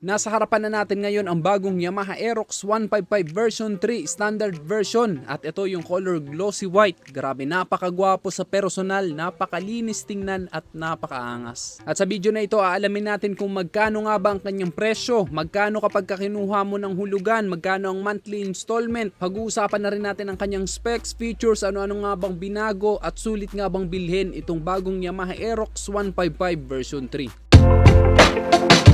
Nasa harapan na natin ngayon ang bagong Yamaha Aerox 155 version 3 standard version at ito yung color glossy white. Grabe napakagwapo sa personal, napakalinis tingnan at napakaangas. At sa video na ito aalamin natin kung magkano nga ba ang kanyang presyo, magkano kapag kinuha mo ng hulugan, magkano ang monthly installment. Pag-uusapan na rin natin ang kanyang specs, features, ano-ano nga bang binago at sulit nga bang bilhin itong bagong Yamaha Aerox 155 version 3.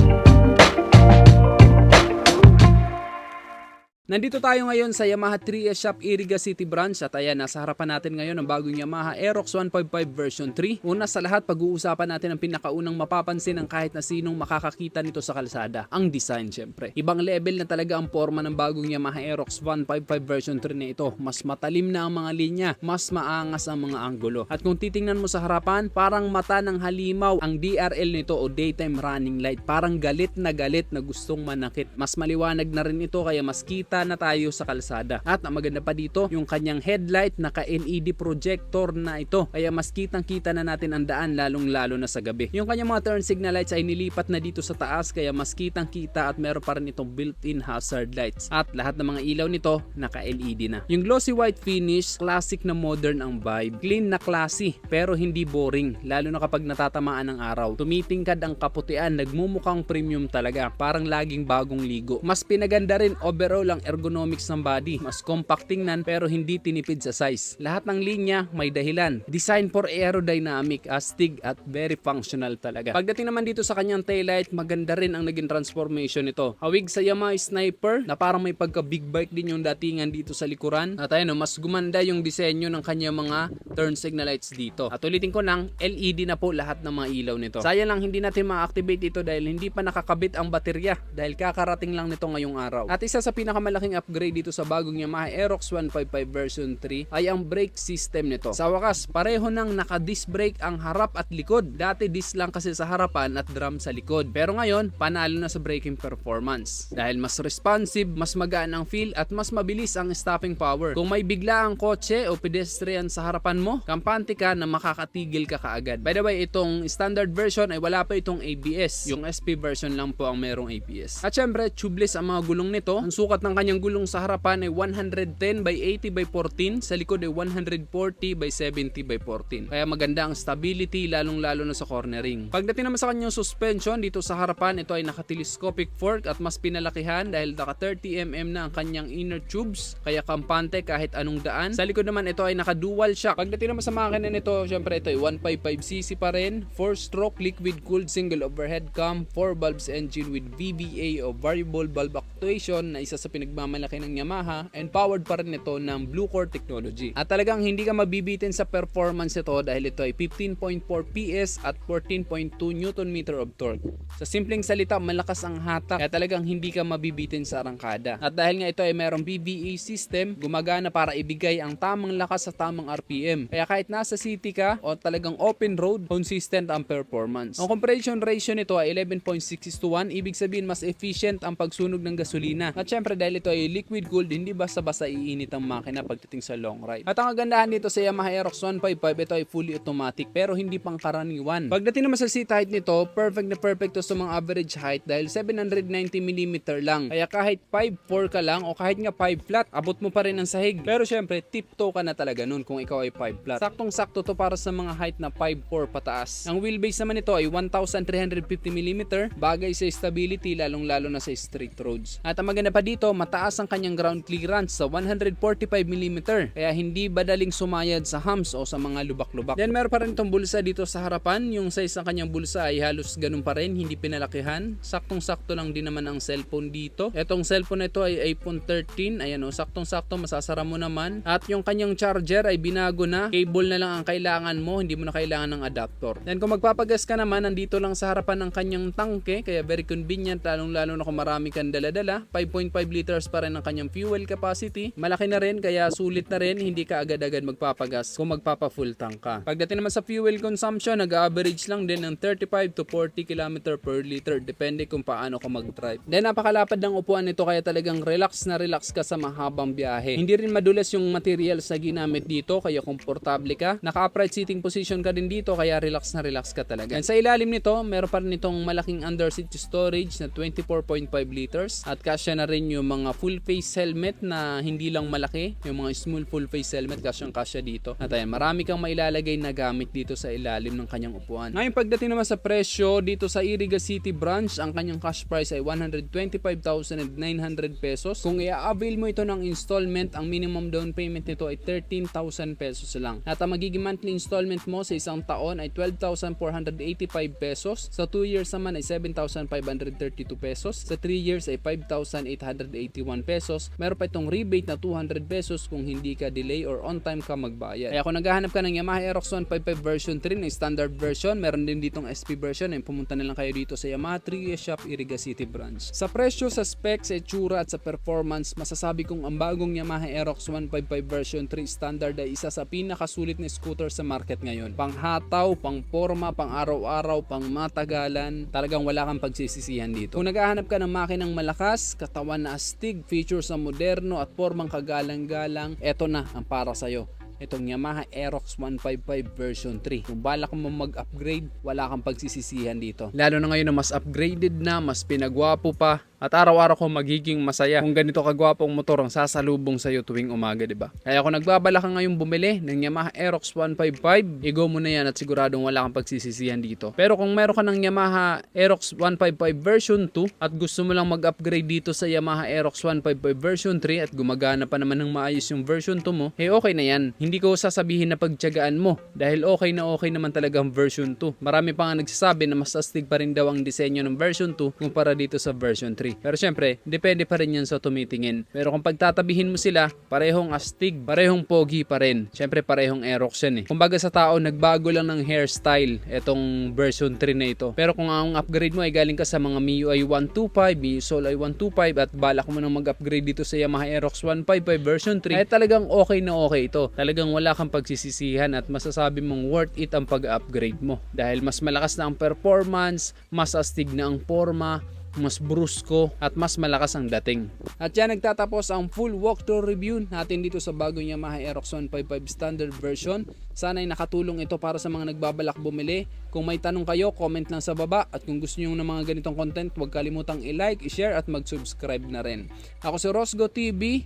Nandito tayo ngayon sa Yamaha 3S Shop Iriga City Branch at ayan, nasa harapan natin ngayon ang bagong Yamaha Aerox 155 version 3. Una sa lahat, pag-uusapan natin ang pinakaunang mapapansin ng kahit na sinong makakakita nito sa kalsada, ang design syempre. Ibang level na talaga ang forma ng bagong Yamaha Aerox 155 version 3 na ito. Mas matalim na ang mga linya, mas maangas ang mga anggulo. At kung titingnan mo sa harapan, parang mata ng halimaw ang DRL nito o daytime running light. Parang galit na galit na gustong manakit. Mas maliwanag na rin ito kaya mas kita na tayo sa kalsada. At ang maganda pa dito, yung kanyang headlight naka LED projector na ito. Kaya mas kitang kita na natin ang daan lalong lalo na sa gabi. Yung kanyang mga turn signal lights ay nilipat na dito sa taas kaya mas kitang kita at meron pa rin itong built-in hazard lights. At lahat ng mga ilaw nito naka LED na. Yung glossy white finish, classic na modern ang vibe. Clean na classy pero hindi boring lalo na kapag natatamaan ng araw. Tumitingkad ang kaputian, nagmumukhang premium talaga. Parang laging bagong ligo. Mas pinaganda rin overall ang ergonomics ng body. Mas compact tingnan pero hindi tinipid sa size. Lahat ng linya may dahilan. Design for aerodynamic, astig at very functional talaga. Pagdating naman dito sa kanyang taillight, maganda rin ang naging transformation nito. Hawig sa Yamaha Sniper na parang may pagka big bike din yung datingan dito sa likuran. At ayun, mas gumanda yung disenyo ng kanyang mga turn signal lights dito. At ulitin ko lang, LED na po lahat ng mga ilaw nito. Sayang lang hindi natin ma-activate ito dahil hindi pa nakakabit ang baterya dahil kakarating lang nito ngayong araw. At isa sa pinakamalaking upgrade dito sa bagong Yamaha Aerox 155 version 3 ay ang brake system nito. Sa wakas, pareho nang naka-disc brake ang harap at likod. Dati disc lang kasi sa harapan at drum sa likod. Pero ngayon, panalo na sa braking performance. Dahil mas responsive, mas magaan ang feel at mas mabilis ang stopping power. Kung may bigla ang kotse o pedestrian sa harapan mo, kampante ka na makakatigil ka kaagad. By the way, itong standard version ay wala pa itong ABS. Yung SP version lang po ang merong ABS. At syempre, tubeless ang mga gulong nito. Ang sukat ng kanyang gulong sa harapan ay 110 by 80 by 14. Sa likod ay 140 by 70 by 14. Kaya maganda ang stability lalong lalo na sa cornering. Pagdating naman sa kanyang suspension dito sa harapan, ito ay naka-telescopic fork at mas pinalakihan dahil naka 30mm na ang kanyang inner tubes. Kaya kampante kahit anong daan. Sa likod naman ito ay naka-dual shock. Pagdating naman sa makina nito, syempre ito ay 155cc pa rin. 4-stroke liquid cooled single overhead cam, 4 valves engine with VVA o variable valve actuation na isa sa pinagmamalaki ng Yamaha and powered pa rin ito ng Blue Core technology. At talagang hindi ka mabibitin sa performance ito dahil ito ay 15.4 PS at 14.2 Nm of torque. Sa simpleng salita, malakas ang hatak kaya talagang hindi ka mabibitin sa arangkada. At dahil nga ito ay merong VVA system, gumagana para ibigay ang tamang lakas sa tamang RPM. Kaya kahit nasa city ka o talagang open road, consistent ang performance. Ang compression ratio nito ay 11.6 to 1, ibig sabihin mas efficient ang pagsunog ng gasolina. At syempre dahil ito ay liquid cooled, hindi basta-basta iinit ang makina pagdating sa long ride. At ang kagandahan dito sa Yamaha Aerox 155, ito ay fully automatic pero hindi pang karaniwan. Pagdating naman sa seat height nito, perfect na perfect to sa mga average height dahil 790mm lang. Kaya kahit 5'4 ka lang o kahit nga 5 flat, abot mo pa rin ang sahig. Pero syempre, tiptoe ka na talaga nun kung ikaw ay 5 flat. Saktong-sakto to para sa mga height na 5'4 pataas. Ang wheelbase naman nito ay 1350mm, bagay sa stability lalong-lalo na sa street roads. At ang maganda pa dito, mataas ang kanyang ground clearance sa 145mm, kaya hindi badaling sumayad sa humps o sa mga lubak-lubak. Then meron pa rin itong bulsa dito sa harapan, yung size ng kanyang bulsa ay halos ganun pa rin, hindi pinalakihan. Saktong-sakto lang din naman ang cellphone dito. Etong cellphone na ito ay iPhone 13, ayan o, saktong-sakto masasara mo naman. At yung kanyang charger ay binago na, cable na lang ang kailangan mo, hindi mo na kailangan ng adapter. Then kung magpapagas ka naman, nandito lang sa harapan ng kanyang tangke, kaya very convenient, lalong-lalo na kung marami kang dala pala, 5.5 liters pa rin ang kanyang fuel capacity. Malaki na rin kaya sulit na rin, hindi ka agad-agad magpapagas kung magpapa-full tank ka. Pagdating naman sa fuel consumption, nag-average lang din ng 35 to 40 km per liter depende kung paano ka mag-drive. Then napakalapad ng upuan nito kaya talagang relax na relax ka sa mahabang biyahe. Hindi rin madulas yung materials na ginamit dito kaya komportable ka. Naka-upright sitting position ka din dito kaya relax na relax ka talaga. And sa ilalim nito, meron pa rin itong malaking underseat storage na 24.5 liters at kasya na rin yung mga full face helmet na hindi lang malaki, yung mga small full face helmet kasyang kasya dito. At ayan, marami kang mailalagay na gamit dito sa ilalim ng kanyang upuan. Ngayon pagdating naman sa presyo dito sa Iriga City branch, ang kanyang cash price ay 125,900 pesos. Kung i-avail mo ito ng installment, ang minimum down payment nito ay 13,000 pesos lang. At ang magiging monthly installment mo sa isang taon ay 12,485 pesos. Sa 2 years naman ay 7,532 pesos. Sa 3 years ay 5,881 pesos. Meron pa itong rebate na 200 pesos kung hindi ka delay or on time ka magbayad. Kaya kung naghahanap ka ng Yamaha Aerox 155 version 3 na standard version, meron din ditong SP version. Ay pumunta na lang kayo dito sa Yamaha 3S Shop Iriga City branch. Sa presyo, sa specs, itsura at sa performance, masasabi kong ang bagong Yamaha Aerox 155 version 3 standard ay isa sa pinakasulit na scooter sa market ngayon. Panghataw, pang forma, pang araw-araw, pang matagalan, talagang wala kang pagsisisihan dito. Kung naghahanap ka ng makinang malakas, katawan na astig, features na moderno at formang kagalang-galang, eto na ang para sa'yo itong Yamaha Aerox 155 version 3. Kung balak mo mag-upgrade, wala kang pagsisisihan dito. Lalo na ngayon na mas upgraded na, mas pinagwapo pa, at araw-araw ko magiging masaya kung ganito kagwapong motor ang sasalubong sa iyo tuwing umaga, di ba? Kaya kung nagbabala ka ngayon bumili ng Yamaha Aerox 155, igo mo na yan at siguradong wala kang pagsisisihan dito. Pero kung meron ka ng Yamaha Aerox 155 version 2 at gusto mo lang mag-upgrade dito sa Yamaha Aerox 155 version 3 at gumagana pa naman ng maayos yung version 2 mo, eh okay na yan. Hindi ko sasabihin na pagtyagaan mo dahil okay na okay naman talaga ang version 2. Marami pa nga nagsasabi na mas astig pa rin daw ang disenyo ng version 2 kumpara dito sa version 3. Pero syempre, depende pa rin yan sa tumitingin. Pero kung pagtatabihin mo sila, parehong astig, parehong pogi pa rin. Syempre, parehong Aerox yan eh. Kumbaga sa tao, nagbago lang ng hairstyle etong version 3 na ito. Pero kung ang upgrade mo ay galing ka sa mga MIUI 125, MIUI Soul i 125 at balak mo nang mag-upgrade dito sa Yamaha Aerox 155 version 3, ay talagang okay na okay ito. Talagang wala kang pagsisisihan at masasabi mong worth it ang pag-upgrade mo. Dahil mas malakas na ang performance, mas astig na ang forma, mas brusko at mas malakas ang dating. At yan nagtatapos ang full walkthrough review natin dito sa bagong Yamaha Aerox 155 standard version. Sana ay nakatulong ito para sa mga nagbabalak bumili. Kung may tanong kayo, comment lang sa baba. At kung gusto niyo ng mga ganitong content, huwag kalimutang i-like, i-share at mag-subscribe na rin. Ako si Rosgo TV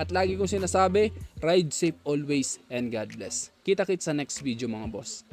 at lagi kong sinasabi, ride safe always and God bless. Kita-kits sa next video mga boss.